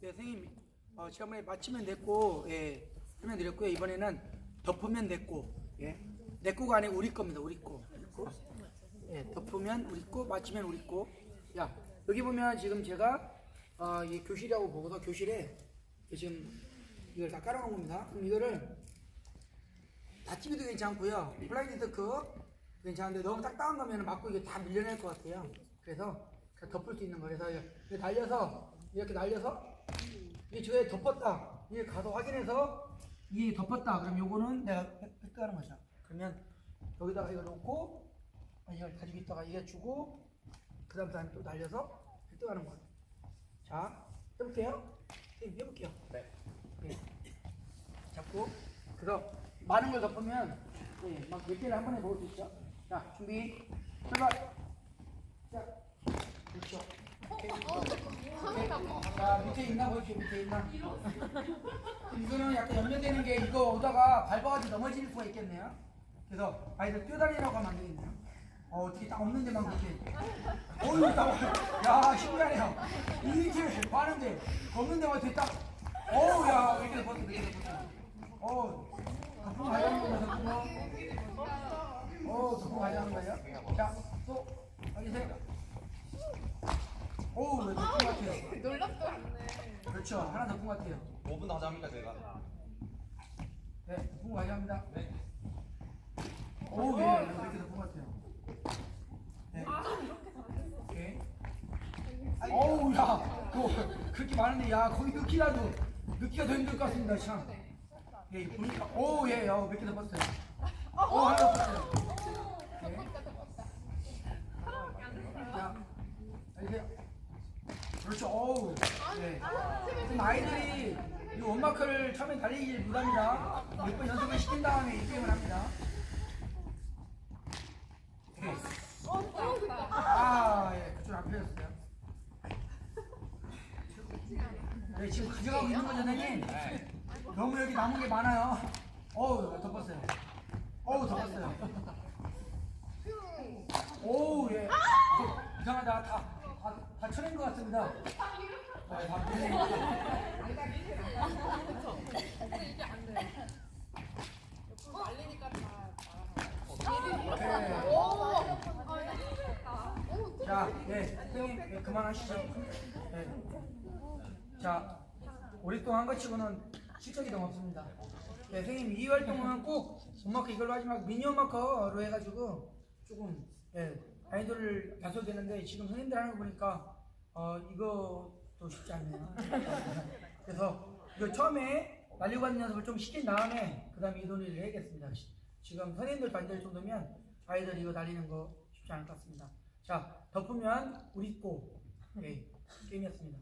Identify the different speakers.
Speaker 1: 예, 선생님, 어, 지난번에 맞추면 됐고, 예, 설명드렸고요. 이번에는 덮으면 됐고, 예, 내 거가 아니고 우리 겁니다. 우리 거. 거. 예, 덮으면 우리 거, 맞추면 우리 거. 야, 여기 보면 지금 제가 어, 이 교실이라고 보고서 교실에 지금 이걸 다 깔아놓은 겁니다. 그럼 이거를 닫히기도 괜찮고요. 플라이드 드크 괜찮은데 너무 딱딱한 거면 맞고 이게 다 밀려낼 것 같아요. 그래서 덮을 수 있는 거예요. 그래서 날려서 이렇게 날려서 이게 저에 덮었다. 이게 가서 확인해서 이게 덮었다. 그럼 요거는 내가 획득하는 거죠. 그러면 여기다가 이거 놓고 아, 이걸 가지고 있다가 이게 주고 그 다음 사람이 또 날려서 획득하는 거예요. 자, 해볼게요. 네, 해볼게요.
Speaker 2: 네.
Speaker 1: 네. 잡고 그래서 많은 걸 덮으면 네, 막몇 개를 한 번에 먹을 수 있죠. 자, 준비, 출발. 자, 그렇죠. 오케이. 오케이. 자, 밑에 있나 보이죠? 밑에 있나? 이거는 약간 연결되는 게 이거 오다가 밟아가지고 넘어질 수가 있겠네요. 그래서 아이들 뛰어다니라고 하면 안 되겠네요. 어, 어떻게 딱 없는 데만 그렇게. 어휴, 나, 야, 신기하네요. 이렇게 많은데, 없는 데만 어떻게 딱, 어우, 야, 이렇게 벗어, 이렇게 벗어. 어, 덕분 가져가는 거야, 덕분. 어, 덕분 가져가는 거예요? 자, 또, 알겠어요? 어우, 왜 덕분 같아요?
Speaker 3: 놀랍도 않네.
Speaker 1: 그렇죠, 하나 덕분 같아요.
Speaker 2: 5분 더 하자니까 제가.
Speaker 1: 네, 덕분 가져갑니다. 네. 어우, 예, 이렇게 덕분 같아요. 네. 오케이. 어우, 야, 그거 그렇게 많은데, 야, 거기 넣기라도, 넣기가 더 힘들 것 같습니다, 참. 예, 보니까, 오, 예, 어, 몇개 더 봤어요. 오, 하나 더 봤어요. 오케이. 자, 알겠어요? 그렇죠, 어우. 예. 지금 아이들이 이 원마크를 처음에 달리기 못합니다. 몇 번 연습을 시킨 다음에 이 게임을 합니다. 오케이. 아, 예, 그쪽 안 펴졌어요. 네, 지금 가져가고 있는 거죠, 선생님? 너무 여기 남은 게 많아요. 어우, 덮었어요. 어우, 덮었어요. 오우, 예. 어, 이상하다. 다, 다, 다 쳐낸 것 같습니다. 아. 자, 예, 선생님, 예, 그만하시죠. 예. 자, 오랫동안 한 것 치고는 실적이 너무 없습니다. 예, 선생님, 이 활동은 꼭 음마크 이걸로 하지 말고 미니 음마커로 해가지고 조금, 예, 아이돌을 다소 되는데 지금 선생님들 하는 거 보니까, 어, 이것도 쉽지 않네요. 그래서 이거 처음에 날리고 하는 연습을 좀 시킨 다음에 그 다음에 이 논의를 해야겠습니다. 시- 지금 선생님들 반대할 정도면 아이들 이거 날리는 거 쉽지 않을 것 같습니다. 자, 덮으면 우리 꼬 예, 게임이었습니다.